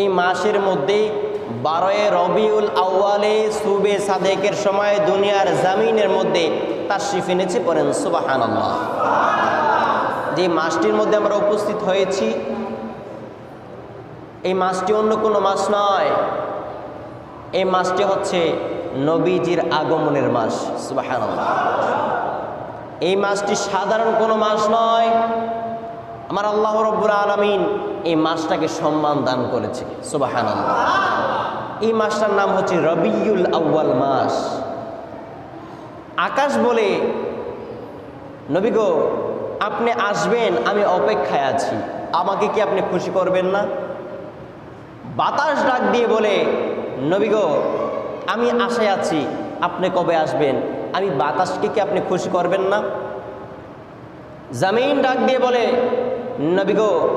এই মাসের মধ্যে বারোয় রবিউল আউয়ালে সুবে সাদেকের সময় দুনিয়ার জামিনের মধ্যে তার শিফ এনেছে পড়েন সুবাহান যে মাসটির মধ্যে আমরা উপস্থিত হয়েছি, এই মাসটি অন্য কোনো মাস নয়। এই মাসটি হচ্ছে নবীজির আগমনের মাস সুবাহান এই মাসটি সাধারণ কোনো মাস নয়। আমার আল্লাহ রব্বুর আলমিন এই মাসটাকে সম্মান দান করেছে সুবাহান এই মাসটার নাম হচ্ছে রবিউল আউ্বাল মাস। আকাশ বলে, নবী গো, আপনি আসবেন, আমি অপেক্ষায় আছি। আমাকে কি আপনি খুশি করবেন না? বাতাস ডাক দিয়ে বলে, নবী গো, আমি আশায় আছি, আপনি কবে আসবেন? আমি বাতাসকে কি আপনি খুশি করবেন না? জামিন ডাক দিয়ে বলে নবী গো,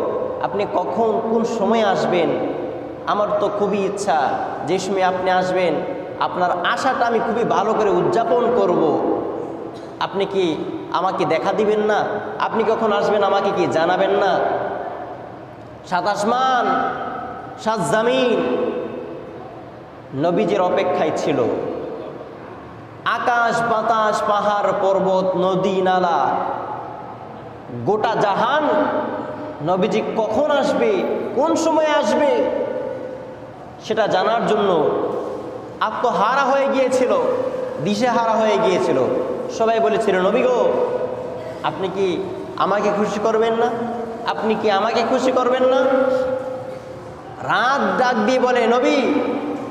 আপনি কখন কোন সময় আসবেন? আমার তো খুবই ইচ্ছা, যে সময় আপনি আসবেন, আপনার আশাটা আমি খুবই ভালো করে উদযাপন করব। আপনি কি আমাকে দেখা দিবেন না? আপনি কখন আসবেন আমাকে কি জানাবেন না? সাত আসমান, সাত জামিন। নবীজির অপেক্ষায় ছিল। আকাশ, বাতাস, পাহাড়, পর্বত, নদী, নালা। গোটা জাহান নবীজি কখন আসবে, কোন সময় আসবে, সেটা জানার জন্য আত্মহারা হয়ে গিয়েছিল, দিশেহারা হয়ে গিয়েছিল। সবাই বলেছিল, নবী গো, আপনি কি আমাকে খুশি করবেন না? আপনি কি আমাকে খুশি করবেন না? রাত ডাক দিয়ে বলে, নবী,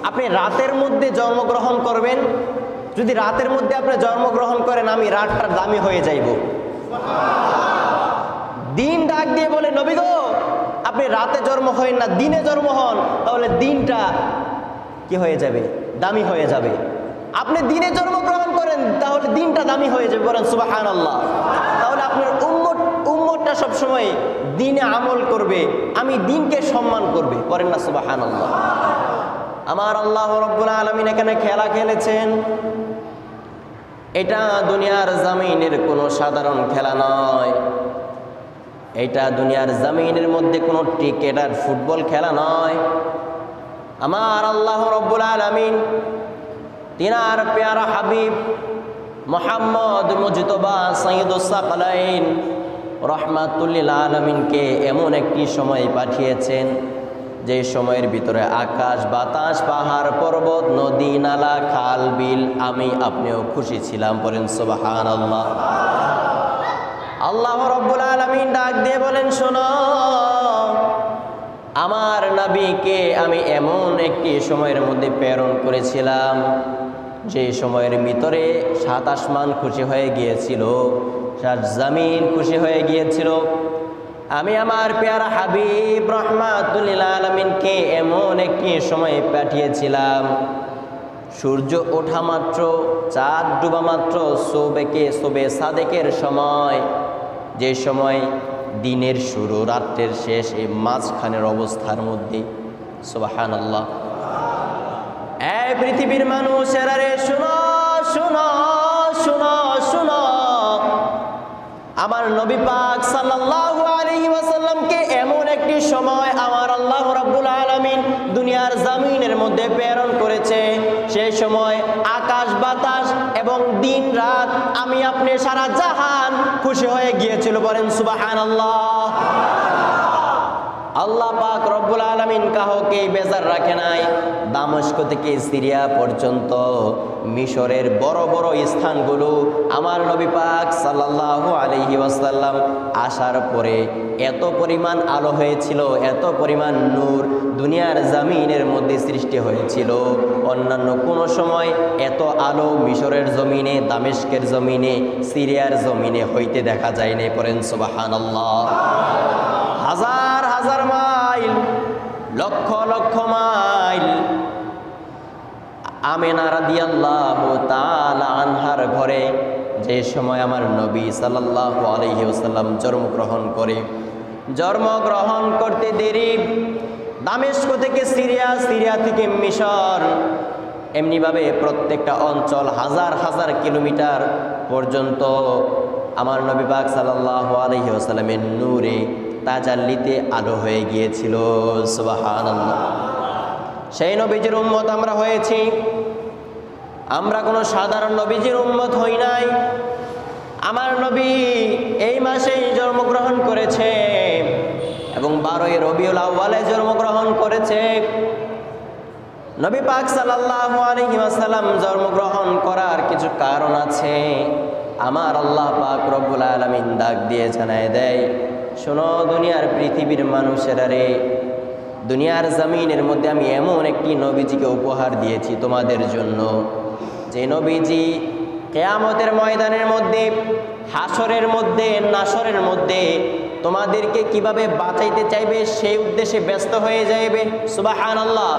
আপনি রাতের মধ্যে জন্মগ্রহণ করবেন। যদি রাতের মধ্যে আপনি জন্মগ্রহণ করেন, আমি রাতটার দামি হয়ে যাইব। দিন ডাক দিয়ে বলে, নবী গো, আপনি রাতে জন্ম হন না, দিনে জন্ম হন, তাহলে দিনটা কি হয়ে যাবে? দামি হয়ে যাবে। আপনি দিনে জন্মগ্রহণ করেন, তাহলে দিনটা দামি হয়ে যাবে, বলেন সুবাহান আল্লাহ তাহলে আপনার উম্মত, উম্মতটা সবসময় দিনে আমল করবে, আমি দিনকে সম্মান করবে করেন না সুবাহান আল্লাহ আমার আল্লাহ রব্বুল আলমিন এখানে খেলা খেলেছেন। এটা দুনিয়ার জামিনের কোনো সাধারণ খেলা নয়। এটা দুনিয়ার জামিনের মধ্যে কোনো ক্রিকেট আর ফুটবল খেলা নয়। আমার আল্লাহ রব্বুল আলমিন তিনার পেয়ারা হাবিব মোহাম্মদ মুজতবা সঈদুসাকলাইন রহমাতুল্লিল আলমিনকে এমন একটি সময় পাঠিয়েছেন, যে সময়ের ভিতরে আকাশ, বাতাস, পাহাড়, পর্বত, নদী, নালা, খাল, বিল আমি আপনিও খুশি ছিলাম বলেন সুবাহান আল্লাহ ডাক দিয়ে বলেন, শোনো, আমার নাবিকে আমি এমন একটি সময়ের মধ্যে প্রেরণ করেছিলাম, যে সময়ের ভিতরে সাত আসমান খুশি হয়ে গিয়েছিল, সাত জামিন খুশি হয়ে গিয়েছিল। আমি আমার পেয়ারা হাবিব রহমাতুল্লিল আলমিনকে এমন একটি সময় পাঠিয়েছিলাম। সূর্য ওঠা মাত্র, চাঁদ ডুবা মাত্র, সোবেকে, সোবে সাদেকের সময়, যে সময় দিনের শুরু, রাত্রের শেষ, এই মাঝখানের অবস্থার মধ্যে সোবাহান আল্লাহ পৃথিবীর মানুষেরা রে শুনো আমার নবী পাক সাল্লাল্লাহু এমন একটি সময় আমার আল্লাহ রাব্বুল আলামিন দুনিয়ার জামিনের মধ্যে প্রেরণ করেছে। সেই সময় আকাশ বাতাস এবং দিন রাত আমি আপনি সারা জাহান খুশি হয়ে গিয়েছিল বলেন সুবাহান আল্লাহ পাক রব্বুল আলমিন কাহকে বেজার রাখে নাই। দামস্ক থেকে সিরিয়া পর্যন্ত মিশরের বড় বড় স্থানগুলো আমার নবী পাক সাল্লাহ আলহি ওয়াসাল্লাম আসার পরে এত পরিমাণ আলো হয়েছিল, এত পরিমাণ নূর দুনিয়ার জামিনের মধ্যে সৃষ্টি হয়েছিল। অন্যান্য কোনো সময় এত আলো মিশরের জমিনে, দামেস্কের জমিনে, সিরিয়ার জমিনে হইতে দেখা যায়নি পরেন সুবাহান আল্লাহ হাজার হাজার মাইল, লক্ষ লক্ষ মাইল। আমেনা আনহার ঘরে যে সময় আমার নবী সাল্লাল্লাহু আলাইহি ওয়াসাল্লাম জন্মগ্রহণ করে, জন্মগ্রহণ করতে দেরি, দামেস্ক থেকে সিরিয়া সিরিয়া থেকে মিশর, এমনিভাবে প্রত্যেকটা অঞ্চল হাজার হাজার কিলোমিটার পর্যন্ত আমার নবী পাক সাল্লাল্লাহু আলাইহি ওয়াসাল্লামের নূরে তাজাল্লিতে আলো হয়ে গিয়েছিল। সেই নবীজির উম্মত আমরা হয়েছি। আমরা কোনো সাধারণ নবীজির উম্মত হই নাই। আমার নবী এই মাসেই জন্মগ্রহণ করেছে এবং বারোই রবিউল আউ্বালে জন্মগ্রহণ করেছে। নবী পাক ওয়াসাল্লাম জন্মগ্রহণ করার কিছু কারণ আছে। আমার আল্লাহ পাক রব্বুল আলামিন ডাক দিয়ে জানায় দেয়। শোনো, দুনিয়ার পৃথিবীর মানুষেরা রে, দুনিয়ার জমিনের মধ্যে আমি এমন একটি নবীজিকে উপহার দিয়েছি তোমাদের জন্য। যে নবীজি কেয়ামতের ময়দানের মধ্যে হাসরের মধ্যে নাসরের মধ্যে তোমাদেরকে কীভাবে বাঁচাইতে চাইবে, সেই উদ্দেশ্যে ব্যস্ত হয়ে যাইবে? সুবাহান আল্লাহ